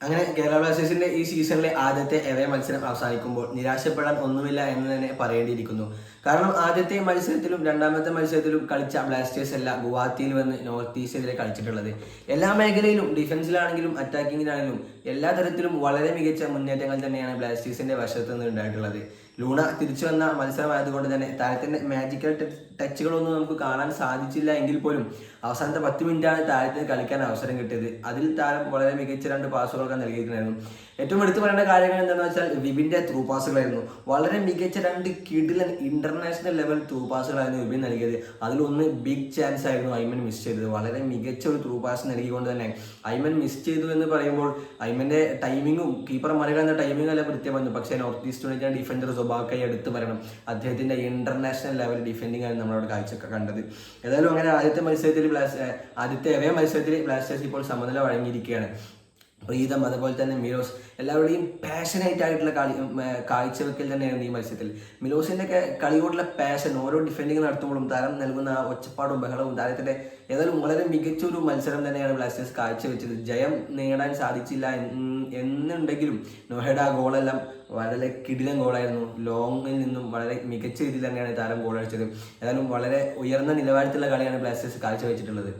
അങ്ങനെ കേരള ബ്ലാസ്റ്റേഴ്സിന്റെ ഈ സീസണിലെ ആദ്യത്തെ എവേ മത്സരം അവസാനിക്കുമ്പോൾ നിരാശപ്പെടാൻ ഒന്നുമില്ല എന്ന് തന്നെ പറയേണ്ടിയിരിക്കുന്നു. കാരണം ആദ്യത്തെ മത്സരത്തിലും രണ്ടാമത്തെ മത്സരത്തിലും കളിച്ച ബ്ലാസ്റ്റേഴ്സ് അല്ല ഗുവാഹത്തിയിൽ വന്ന് നോർത്ത് ഈസ്റ്റിനെതിരെ കളിച്ചിട്ടുള്ളത്. എല്ലാ മേഖലയിലും ഡിഫൻസിലാണെങ്കിലും അറ്റാക്കിങ്ങിലാണെങ്കിലും എല്ലാ തരത്തിലും വളരെ മികച്ച മുന്നേറ്റങ്ങൾ തന്നെയാണ് ബ്ലാസ്റ്റേഴ്സിന്റെ വശത്ത് നിന്ന് ഉണ്ടായിട്ടുള്ളത്. ലൂണ തിരിച്ചു വന്ന മത്സരമായതുകൊണ്ട് തന്നെ താരത്തിന്റെ മാജിക്കൽ ടച്ചുകളൊന്നും നമുക്ക് കാണാൻ സാധിച്ചില്ല എങ്കിൽ പോലും അവസാനത്തെ പത്ത് മിനിറ്റാണ് താരത്തിന് കളിക്കാൻ അവസരം കിട്ടിയത്. അതിൽ താരം വളരെ മികച്ച രണ്ട് പാസുകളൊക്കെ നൽകിയിട്ടുണ്ടായിരുന്നു ഏറ്റവും എടുത്തു പറയേണ്ട കാര്യങ്ങൾ എന്താണെന്ന് വെച്ചാൽ വിബിന്റെ ത്രൂ പാസുകളായിരുന്നു. വളരെ മികച്ച രണ്ട് കിഡിലൻ ഇന്റർനാഷണൽ ലെവൽ ത്രൂ പാസുകളായിരുന്നു വിബിൻ നൽകിയത്. അതിലൊന്ന് ബിഗ് ചാൻസ് ആയിരുന്നു ഐമൻ മിസ് ചെയ്തത്. വളരെ മികച്ച ഒരു ത്രൂ പാസ് നൽകിക്കൊണ്ട് തന്നെ ഐമൻ മിസ് ചെയ്തു എന്ന് പറയുമ്പോൾ ഐമന്റെ ടൈമിങ്ങും കീപ്പർ മറികടന്ന ടൈമിംഗ് എല്ലാം കൃത്യമായിരുന്നു. പക്ഷേ നോർത്ത് ഈസ്റ്റ് യുണൈറ്റഡ് ഡിഫൻഡർ സ്വഭാവക്കായി എടുത്തു പറയണം. അദ്ദേഹത്തിന്റെ ഇന്റർനാഷണൽ ലെവൽ ഡിഫെൻഡിംഗ് ആയിരുന്നു നമ്മളവിടെ കാഴ്ചയൊക്കെ കണ്ടത്. ഏതായാലും അങ്ങനെ ആദ്യത്തെ മത്സരത്തിൽ ബ്ലാസ് ആദ്യത്തെ എവേ മത്സരത്തിൽ ബ്ലാസ്റ്റേഴ്സ് ഇപ്പോൾ സമനില വഴങ്ങിയിരിക്കുകയാണ്. പ്രീതം അതുപോലെ തന്നെ മിലോസ്. എല്ലാവരുടെയും പാഷനേറ്റ് ആയിട്ടുള്ള കളി കാഴ്ചവെക്കൽ തന്നെയായിരുന്നു ഈ മത്സരത്തിൽ. മിലോസിന്റെ ഒക്കെ കളിയോടുള്ള പാഷൻ ഓരോ ഡിഫെൻഡിങ് നടത്തുമ്പോഴും താരം നൽകുന്ന ആ ഒച്ചപ്പാടും ബഹളവും താരത്തിന്റെ ഏതായാലും വളരെ മികച്ച ഒരു മത്സരം തന്നെയാണ് ബ്ലാസ്റ്റേഴ്സ് കാഴ്ചവെച്ചത്. ജയം നേടാൻ സാധിച്ചില്ല എന്നുണ്ടെങ്കിലും നോഹയുടെ ആ ഗോളെല്ലാം വളരെ കിടിലൻ ഗോളായിരുന്നു. ലോങ്ങിൽ നിന്നും വളരെ മികച്ച രീതിയിൽ തന്നെയാണ് താരം ഗോൾ അടിച്ചത് ഏതായാലും വളരെ ഉയർന്ന നിലവാരത്തിലുള്ള കളിയാണ് ബ്ലാസ്റ്റേഴ്സ് കാഴ്ചവെച്ചിട്ടുള്ളത്.